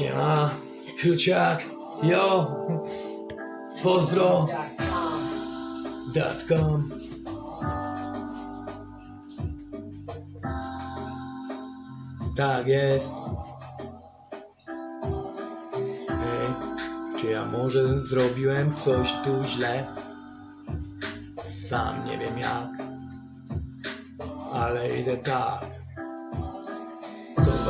Siema, Kruciak, yo, pozdro, datcom. Tak jest. Ej, czy ja może zrobiłem coś tu źle? Sam nie wiem jak, ale idę tak.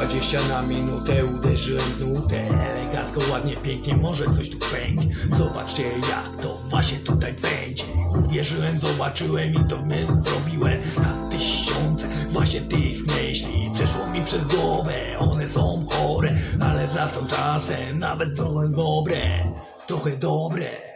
120 na minutę uderzyłem w nutę. Elegancko, ładnie, pięknie, może coś tu pędzi Zobaczcie jak to właśnie tutaj będzie Uwierzyłem, zobaczyłem i to my zrobiłem. Na tysiące właśnie tych myśli Przeszło mi przez głowę, one są chore Ale za to czasem nawet trochę dobre. Trochę dobre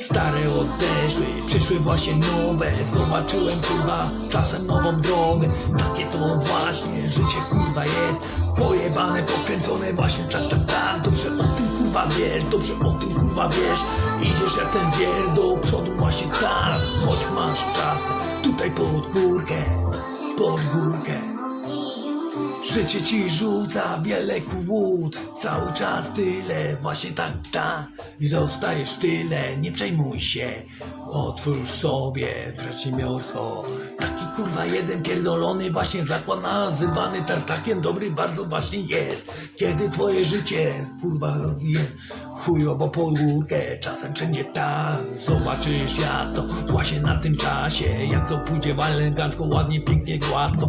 Stare odeszły, przyszły właśnie nowe. Zobaczyłem kurwa czasem nową drogę. Takie to właśnie życie kurwa jest. Pojebane, pokręcone właśnie tak, tak, tak Dobrze o tym kurwa wiesz, dobrze o tym kurwa wiesz. Idziesz jak ten zwier do przodu właśnie tak. Choć masz czas tutaj pod górkę, pod górkę Życie ci rzuca wiele kłód. Cały czas tyle, właśnie tak, tak. I zostajesz w tyle, nie przejmuj się. Otwórz sobie przedsiębiorstwo. Taki kurwa jeden pierdolony właśnie zakład nazywany tartakiem Dobry bardzo właśnie jest. Kiedy twoje życie kurwa jest chujowo pod górkę Czasem wszędzie tak. Zobaczysz jak to właśnie na tym czasie. Jak to pójdzie elegancko, ładnie, pięknie, gładko.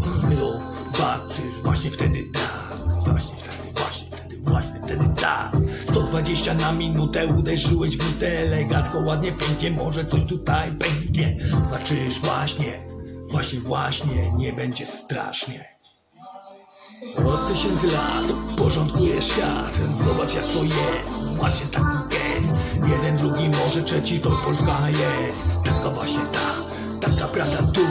Zobaczysz właśnie wtedy tak. Właśnie wtedy, właśnie wtedy, właśnie wtedy tak. 120 na minutę uderzyłeś w nutę Elegancko, ładnie, pięknie, może coś tutaj pęknie. Zobaczysz właśnie, właśnie, właśnie Nie będzie strasznie. Od tysięcy lat porządkuje świat. Zobacz jak to jest, właśnie tak jest. Jeden, drugi, może trzeci, to Polska jest. Taka właśnie ta, taka prawda tu.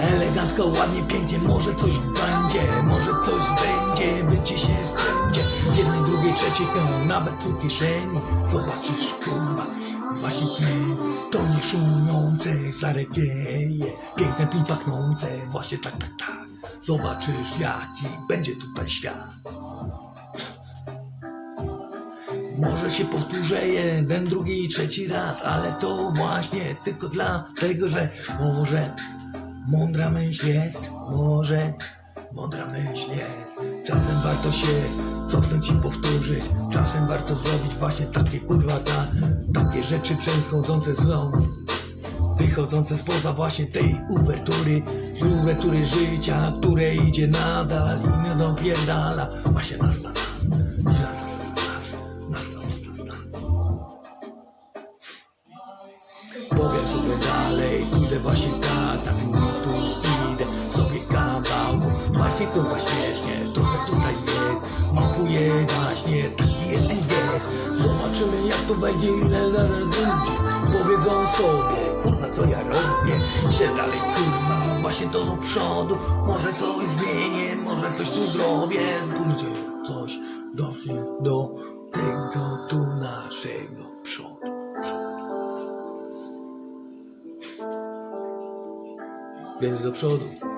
Elegancko, ładnie, pięknie, może coś będzie Może coś będzie, wycie się wszędzie. W jednej, drugiej, trzeciej, no, nawet tu kieszeni Zobaczysz kurwa, właśnie ty To nie szumiące, zaregieje Piękne, pin pachnące, właśnie tak, tak, tak. Zobaczysz jaki będzie tutaj świat. Może się powtórzę jeden, drugi i trzeci raz, ale to właśnie tylko dlatego, że może mądra myśl jest, może Mądra myśl jest. Czasem warto się cofnąć i powtórzyć. Czasem warto zrobić właśnie takie kurwa ta, Takie rzeczy przechodzące są Wychodzące spoza właśnie tej uwertury. Uwertury życia, które idzie nadal I nie dopierdala Właśnie nas, nas, nas. Nas, nas, nas, nas, nas, nas, nas. Powiem sobie dalej, pójdę właśnie tak Na tym punktu właśnie kurwa śmiesznie, trochę tutaj jest, mapuję właśnie, taki jest ten wiek, zobaczymy jak to będzie, ile zaraz ludzi powiedzą sobie, kurwa co ja robię, idę dalej kurwa, właśnie to do przodu, może coś zmienię, może coś tu zrobię, pójdzie coś dobrze do tego tu naszego przodu. Więc do przodu.